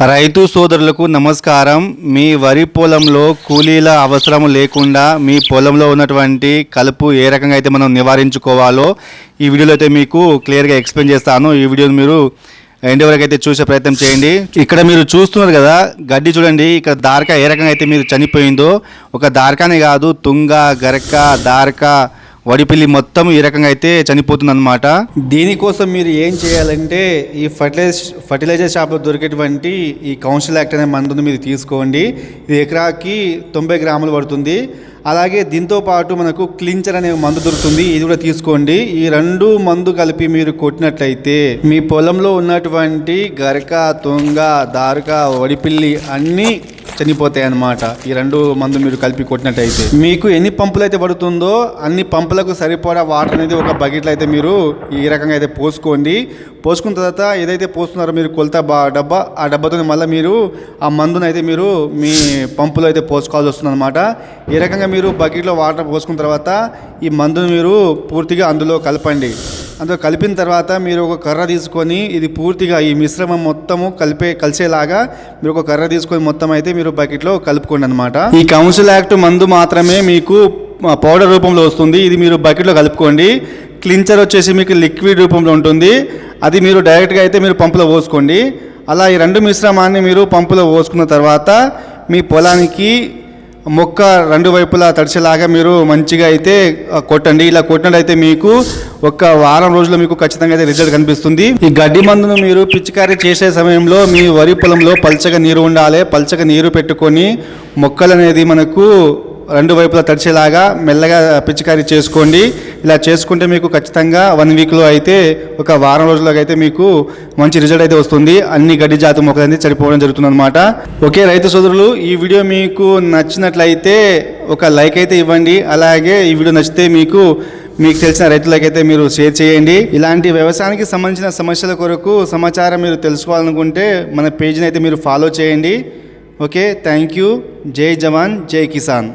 రైతు సోదరులకు నమస్కారం. మీ వరి పొలంలో కూలీల అవసరం లేకుండా మీ పొలంలో ఉన్నటువంటి కలుపు ఏ రకంగా అయితే మనం నివారించుకోవాలో ఈ వీడియోలో అయితే మీకు క్లియర్గా ఎక్స్ప్లెయిన్ చేస్తాను. ఈ వీడియోని మీరు ఎండ్ వరకు అయితే చూసే ప్రయత్నం చేయండి. ఇక్కడ మీరు చూస్తున్నారు కదా గడ్డి చూడండి. ఇక్కడ దారక ఏ రకంగా అయితే మీరు చనిపోయిందో. ఒక దారకానే కాదు తుంగ గరక దారక వడిపిల్లి మొత్తం ఈ రకంగా అయితే చనిపోతుంది అనమాట దీనికోసం మీరు ఏం చేయాలంటే ఈ ఫర్టిలైజ్ ఫర్టిలైజర్ షాప్లో దొరికేటువంటి ఈ కౌన్సిల్ యాక్ట్ అనే మందును మీరు తీసుకోండి. ఇది ఎకరాకి తొంభై గ్రాములు పడుతుంది. అలాగే దీంతో పాటు మనకు క్లించర్ అనే మందు దొరుకుతుంది. ఇది కూడా తీసుకోండి. ఈ రెండు మందు కలిపి మీరు కొట్టినట్లయితే మీ పొలంలో ఉన్నటువంటి గరక తుంగ దారుక వడిపిల్లి అన్నీ చనిపోతాయి అన్నమాట ఈ రెండు మందు మీరు కలిపి కొట్టినట్టయితే. మీకు ఎన్ని పంపులు అయితే పడుతుందో అన్ని పంపులకు సరిపడా వాటర్ అనేది ఒక బకెట్లో అయితే మీరు ఈ రకంగా అయితే పోసుకోండి. పోసుకున్న తర్వాత ఏదైతే పోస్తున్నారో మీరు కొలత బా డబ్బా ఆ డబ్బాతో మళ్ళీ మీరు ఆ మందును అయితే మీరు మీ పంపులో అయితే పోసుకోవాల్సి వస్తుంది అనమాట ఈ రకంగా మీరు బకెట్లో వాటర్ పోసుకున్న తర్వాత ఈ మందును మీరు పూర్తిగా అందులో కలపండి. అందులో కలిపిన తర్వాత మీరు ఒక కర్ర తీసుకొని ఇది పూర్తిగా ఈ మిశ్రమం మొత్తము కలిపే కలిసేలాగా మీరు ఒక కర్ర తీసుకొని మొత్తం అయితే మీరు బకెట్లో కలుపుకోండి అనమాట ఈ కౌన్సిల్ యాక్ట్ మందు మాత్రమే మీకు పౌడర్ రూపంలో వస్తుంది. ఇది మీరు బకెట్లో కలుపుకోండి. క్లించర్ వచ్చేసి మీకు లిక్విడ్ రూపంలో ఉంటుంది. అది మీరు డైరెక్ట్గా అయితే మీరు పంపులో పోసుకోండి. అలా ఈ రెండు మిశ్రమాన్ని మీరు పంపులో పోసుకున్న తర్వాత మీ పొలానికి మొక్క రెండు వైపులా తడిచేలాగా మీరు మంచిగా అయితే కొట్టండి. ఇలా కొట్టినట్టయితే మీకు ఒక వారం రోజుల్లో మీకు ఖచ్చితంగా అయితే రిజల్ట్ కనిపిస్తుంది. ఈ గడ్డి మందును మీరు పిచికారీ చేసే సమయంలో మీ వరి పొలంలో పల్చగా నీరు ఉండాలి. పల్చగా నీరు పెట్టుకొని మొక్కలు అనేది మనకు రెండు వైపులా తడిచేలాగా మెల్లగా పిచికారీ చేసుకోండి. ఇలా చేసుకుంటే మీకు ఖచ్చితంగా వన్ వీక్లో అయితే ఒక వారం రోజులకు అయితే మీకు మంచి రిజల్ట్ అయితే వస్తుంది. అన్ని గడ్డి జాతి మొక్కలు అనేది చనిపోవడం జరుగుతుంది అనమాట ఓకే రైతు సోదరులు ఈ వీడియో మీకు నచ్చినట్లయితే ఒక లైక్ అయితే ఇవ్వండి. అలాగే ఈ వీడియో నచ్చితే మీకు మీకు తెలిసిన రైతులకైతే మీరు షేర్ చేయండి. ఇలాంటి వ్యవసాయానికి సంబంధించిన సమస్యల కొరకు సమాచారం మీరు తెలుసుకోవాలనుకుంటే మన పేజీని అయితే మీరు ఫాలో చేయండి. ఓకే థ్యాంక్ యూ జై జవాన్ జై కిసాన్.